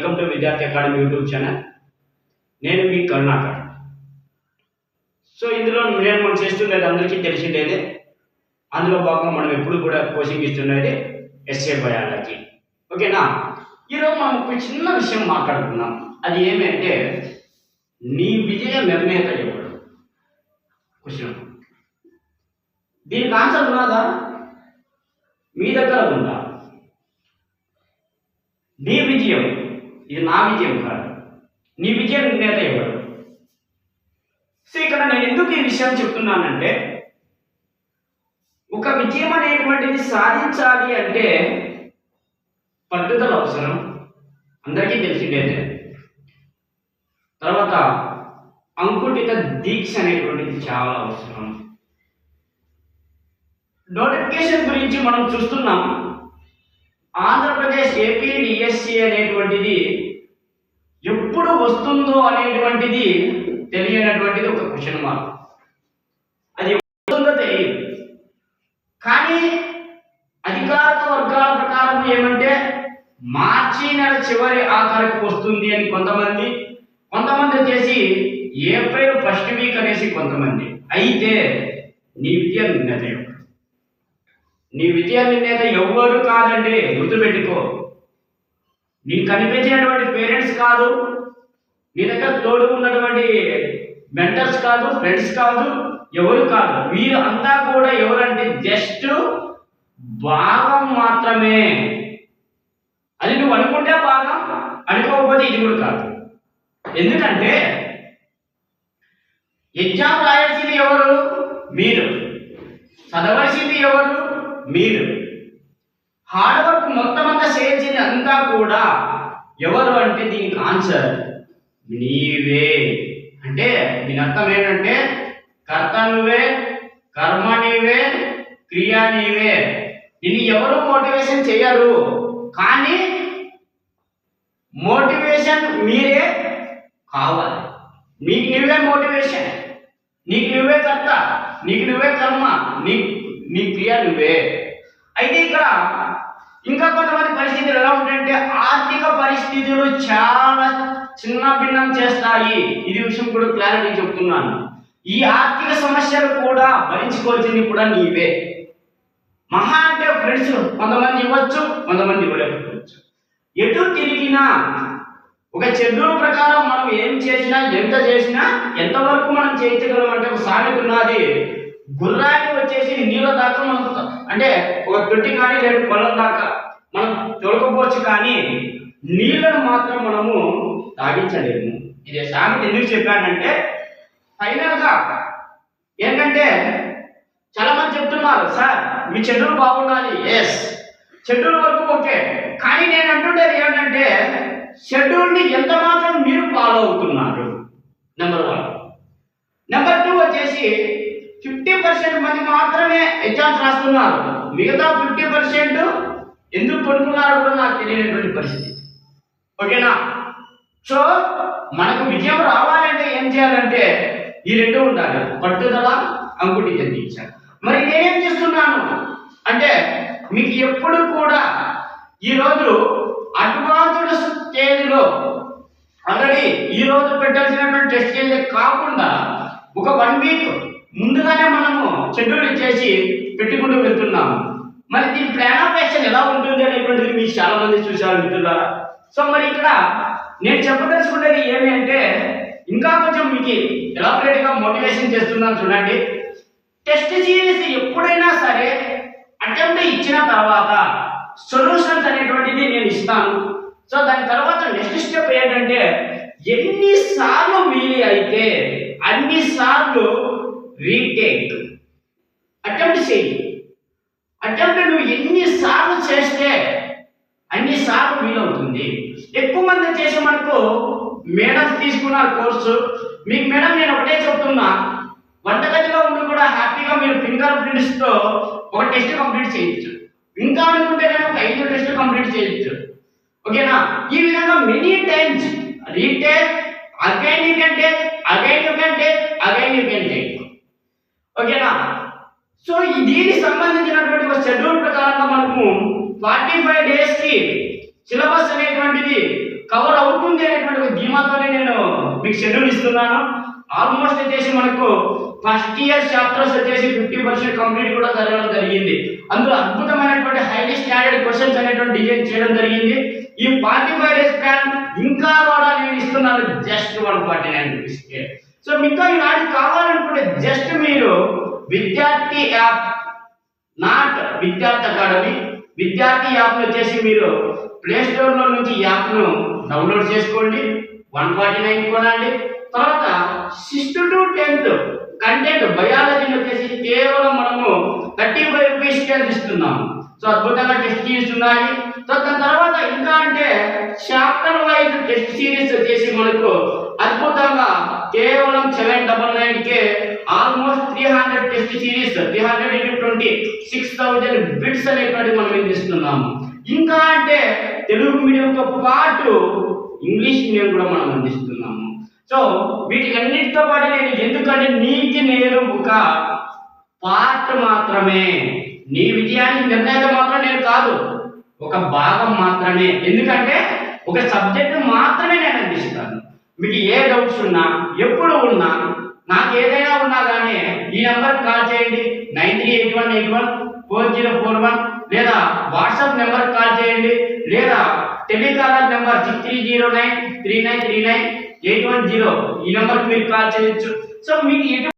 Welcome to Vidyarthi academy YouTube channel నేను మీ Karunakar. So ఇందులో నేను మనం చేస్తున్నది అందరికీ తెలిసిండేది అందులో భాగంగా మనం ఎప్పుడు కూడా కోచింగ్ ఇస్తున్నది ఎస్ఏ బయాలజీ ఓకేనా ఈరోజు మనం ఒక చిన్న విషయం మాట్లాడుకుందాం. అది ఏమంటే నీ విజయ నిర్ణయత ఎవడు క్వశ్చన్ దీనికి ఆన్సర్ ఉన్నదా? మీ దగ్గర ఉందా నీ విజయం ఇది నా విజయం కాదు. నీ విజయం నేత ఎవడు సో ఇక్కడ నేను ఎందుకు ఈ విషయం చెప్తున్నానంటే ఒక విజయం అనేటువంటిది సాధించాలి అంటే పట్టుదల అవసరం. అందరికీ తెలిసిండేదే తర్వాత అంకుటిత దీక్ష అనేటువంటిది చాలా అవసరం. నోటిఫికేషన్ గురించి మనం చూస్తున్నాం. ఆంధ్రప్రదేశ్ ఏపీ డిఎస్సి అనేటువంటిది ఎప్పుడు వస్తుందో అనేటువంటిది తెలియనటువంటిది ఒక క్వశ్చన్ మార్క్ అది వస్తుందో తెలియదు. కానీ అధికారిక వర్గాల ప్రకారం ఏమంటే మార్చి నెల చివరి ఆఖరికి వస్తుంది అని కొంతమంది కొంతమంది వచ్చేసి ఏప్రిల్ ఫస్ట్ వీక్ అనేసి కొంతమంది. అయితే నీ విద్య నీ విజయ నిర్ణేత ఎవ్వరు కాదండి. గుర్తుపెట్టుకో. నీకు కనిపించినటువంటి పేరెంట్స్ కాదు నీ దగ్గర తోడు ఉన్నటువంటి మెంటర్స్ కాదు ఫ్రెండ్స్ కాదు ఎవరు కాదు. వీరు అంతా కూడా ఎవరంటే జస్ట్ భాగం మాత్రమే. అది నువ్వు అనుకుంటే భాగం అనుకోకపోతే ఇది కూడా కాదు. ఎందుకంటే ఎగ్జామ్ రాయాల్సింది ఎవరు? మీరు. చదవాల్సింది ఎవరు? మీరు హార్డ్ వర్క్ మొత్తం అంతా చేయాల్సింది అంతా కూడా ఎవరు అంటే దీనికి ఆన్సర్ నీవే. అంటే దీని అర్థం ఏంటంటే కర్త నువ్వే కర్మ నీవే క్రియ నీవే. నిన్ను ఎవరు మోటివేషన్ చేయరు. కానీ మోటివేషన్ మీరే కావాలి. నీకు నువ్వే మోటివేషన్ నీకు నువ్వే కర్త. నీకు నువ్వే కర్మ. నీ నీ క్రియ నువ్వే. అయితే ఇక్కడ ఇంకా కొంతమంది పరిస్థితులు ఎలా ఉంటాయంటే ఆర్థిక పరిస్థితులు చాలా చిన్న భిన్నం చేస్తాయి. ఇది విషయం కూడా క్లారిటీ చెప్తున్నాను. ఈ ఆర్థిక సమస్యలు కూడా భరించుకోవాల్సింది కూడా నీవే. మహా అంటే ఫ్రెండ్స్ కొంతమంది ఇవ్వచ్చు కొంతమంది ఇవ్వలేకపోవచ్చు. ఎటు తిరిగినా ఒక షెడ్యూల్ ప్రకారం మనం ఏం చేసినా ఎంత చేసినా ఎంతవరకు మనం చేయించగలం అంటే ఒక సామెత ఉన్నది. గుర్రాన్ని వచ్చేసి నీళ్ళ దాకా మనం అంటే ఒక తొట్టి కానీ లేదు పొలం దాకా మనం తొలకపోవచ్చు కానీ నీళ్ళను మాత్రం మనము తాగించలేము. ఇది సామెత ఎందుకు చెప్పానంటే ఫైనల్గా ఏంటంటే చాలా మంది చెప్తున్నారు సార్ మీ షెడ్యూల్ బాగుండాలి. ఎస్ షెడ్యూల్ వరకు ఓకే. కానీ నేను అంటుండేది ఏంటంటే షెడ్యూల్ని ఎంత మాత్రం మీరు ఫాలో అవుతున్నారు? నెంబర్ వన్ నెంబర్ టూ వచ్చేసి ఫిఫ్టీ పర్సెంట్ మంది మాత్రమే ఎగ్జామ్స్ రాస్తున్నారు. మిగతా ఫిఫ్టీ పర్సెంట్ ఎందుకు పడుకున్నారు కూడా నాకు తెలియనటువంటి పరిస్థితి. ఓకేనా? సో మనకు విజయం రావాలంటే ఏం చేయాలంటే ఈ రెండు ఉండాలి. పట్టుదల అంకుటి చెందించాలి మరి నేనేం చేస్తున్నాను? అంటే మీకు ఎప్పుడు కూడా ఈరోజు అడ్వాన్స్డ్ స్టేజ్లో ఆల్రెడీ ఈ రోజు పెట్టాల్సినటువంటి టెస్ట్ స్టేజ్ కాకుండా ఒక వన్ వీక్ ముందుగానే మనము షెడ్యూల్ ఇచ్చేసి పెట్టుకుంటూ వెళ్తున్నాము. మరి దీని ప్లాన్ ఆఫ్ యాక్షన్ ఎలా ఉంటుంది అనేటువంటిది మీరు చాలా మంది చూసారు మిత్రులారా. సో మరి ఇక్కడ నేను చెప్పదలుచుకునేది ఏమి అంటే ఇంకా కొంచెం మీకు ఎలాబరేట్గా మోటివేషన్ చేస్తున్నాను చూడండి. టెస్ట్ సిరీస్ ఎప్పుడైనా సరే అటెంప్ట్ ఇచ్చిన తర్వాత సొల్యూషన్స్ అనేటువంటిది నేను ఇస్తాను. సో దాని తర్వాత నెక్స్ట్ స్టెప్ ఏంటంటే ఎన్నిసార్లు వీలు అయితే అన్నిసార్లు రీటేక్ అటెంప్ట్ చేయి. అటెంప్ట్ నువ్వు ఎన్నిసార్లు చేస్తే అన్నిసార్లు వీలవుతుంది. ఎక్కువ మంది చేసే మనకు మేడం తీసుకున్నారు కోర్సు. మీకు మేడం నేను ఒకటే చెప్తున్నా. వంటగదిలో ఉండి కూడా హ్యాపీగా మీరు ఫింగర్ ప్రింట్స్తో ఒక టెస్ట్ కంప్లీట్ చేయొచ్చు ఇంకా అనుకుంటే ఒక ఐదు టెస్ట్ కంప్లీట్ చేయొచ్చు ఓకేనా? ఈ విధంగా many times retake again you can take again you can take again you can take ఓకేనా సో దీనికి సంబంధించినటువంటి ఒక షెడ్యూల్ ప్రకారంగా మనకు ఫార్టీ ఫైవ్ డేస్కి సిలబస్ అనేటువంటిది కవర్ అవుతుంది అనేటటువంటి ఒక దీమాతోనే నేను మీకు షెడ్యూల్ ఇస్తున్నాను. ఆల్మోస్ట్ వచ్చేసి మనకు ఫస్ట్ ఇయర్ చాప్టర్స్ వచ్చేసి ఫిఫ్టీ పర్సెంట్ కంప్లీట్ కూడా జరగడం జరిగింది. అందులో అద్భుతమైనటువంటి హైలీ స్టాండర్డ్ క్వశ్చన్స్ అనేటువంటి డిజైన్ చేయడం జరిగింది. ఈ ఫార్టీ ఫైవ్ డేస్ ప్లాన్ ఇంకా కూడా నేను ఇస్తున్నాను జస్ట్ వన్ ఫార్టీ నైన్ రూపీస్కి సో మీకు ఈనాడు కావాలనుకుంటే జస్ట్ మీరు Vidyarthi app not Vidyarthi academy Vidyarthi app వచ్చేసి మీరు ప్లేస్టోర్లో లో నుంచి యాప్ను డౌన్లోడ్ చేసుకోండి వన్ ఫార్టీ నైన్ కొనండి. తర్వాత సిక్స్త్ టు టెన్త్ కంటెంట్ బయాలజీని వచ్చేసి కేవలం మనము థర్టీ ఫైవ్ రూపీస్ అందిస్తున్నాము. సో అద్భుతంగా టెస్ట్ సిరీస్ ఉన్నాయి. సో దాని తర్వాత ఇంకా అంటే చాప్టర్ వైజ్ టెస్ట్ సిరీస్ వచ్చేసి మనకు అద్భుతంగా కేవలం సెవెన్ డబల్ నైన్ కే almost three hundred test series three hundred into twenty six thousand bits అనేటువంటి మనం అందిస్తున్నాము ఇంకా అంటే తెలుగు మీడియంతో పాటు ఇంగ్లీష్ మీడియం కూడా మనం అందిస్తున్నాము. సో వీటికన్నిటితో పాటు నేను ఎందుకంటే నీకు నేను ఒక పార్ట్ మాత్రమే నీ విజయానికి నిర్ణేత మాత్రం నేను కాదు. ఒక భాగం మాత్రమే. ఎందుకంటే ఒక సబ్జెక్ట్ మాత్రమే నేను అందిస్తాను. మీకు ఏ డౌట్స్ ఉన్నా ఎప్పుడు ఉన్నా నాకు ఏదైనా ఉన్నా కానీ ఈ నెంబర్ కాల్ చేయండి. Nine three eight one eight one four zero four one లేదా వాట్సాప్ నెంబర్ కాల్ చేయండి. లేదా telecaller number six three zero nine three nine three nine eight one zero ఈ నెంబర్కి మీరు కాల్ చేయొచ్చు. సో మీకు ఎటువంటి